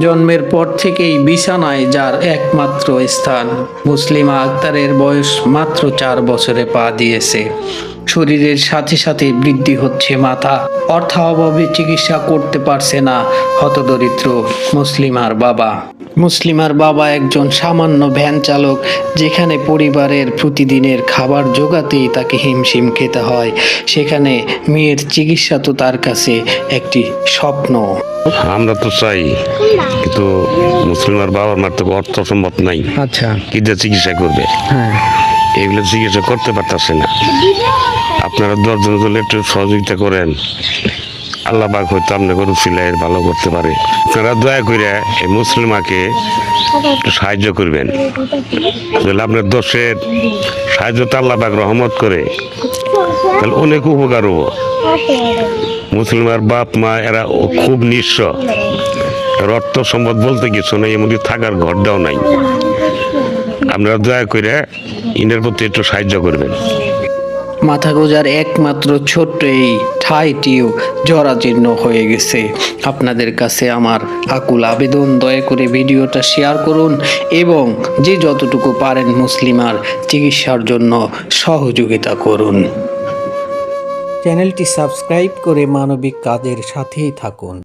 জন্মের পর থেকেই বিছানায় যার একমাত্র স্থান। মুসলিমা আক্তারের বয়স মাত্র চার বছরে পা দিয়েছে। শরীরের সাথে সাথে বৃদ্ধি হচ্ছে মাথা। অর্থাভাবে চিকিৎসা করতে পারছে না হতদরিদ্র মুসলিমার বাবা। মুসলিমার বাবা একজন সামান্য ভ্যান চালক যেখানে পরিবারের প্রতিদিনের খাবার জোগাতেই তাকে হিমশিম খেতে হয়। সেখানে মেয়ের চিকিৎসা তো তার কাছে একটি স্বপ্ন। আমরা তো চাই কিন্তু মুসলিমার বাবার মার তো অর্থ সম্ভব নাই। আচ্ছা। কি দিয়ে চিকিৎসা করবে? হ্যাঁ। এগুলো চিকিৎসা করতে পারতেছে না। আপনারা দশজন একটু সহযোগিতা করেন। আল্লাহ পাক হয়তো আপনাকে রুফিলাইয়ের ভালো করতে পারে। আপনারা দয়া করে এই মুসলিমাকে একটু সাহায্য করবেন। তাহলে আপনার দোষের সাহায্য তো আল্লাহ পাক রহমত করে। তাহলে অনেক উপকার হব। মুসলিমার বাপ মা, এরা খুব নিঃস্ব। অর্থ সম্পদ বলতে কিছু নেই এমনকি থাকার ঘর ঘরটাও নাই। আপনারা দয়া করে ইন্ডিয়ার প্রতি একটু সাহায্য করবেন। মাথা গোজার একমাত্র ছোট্ট এই ঠাইটিও জরাজীর্ণ হয়ে গেছে। আপনাদের কাছে আমার আকুল আবেদন, দয়া করে ভিডিওটা শেয়ার করুন এবং যে যতটুকু পারেন মুসলিমার চিকিৎসার জন্য সহযোগিতা করুন। চ্যানেলটি সাবস্ক্রাইব করে মানবিক কাজের সাথেই থাকুন।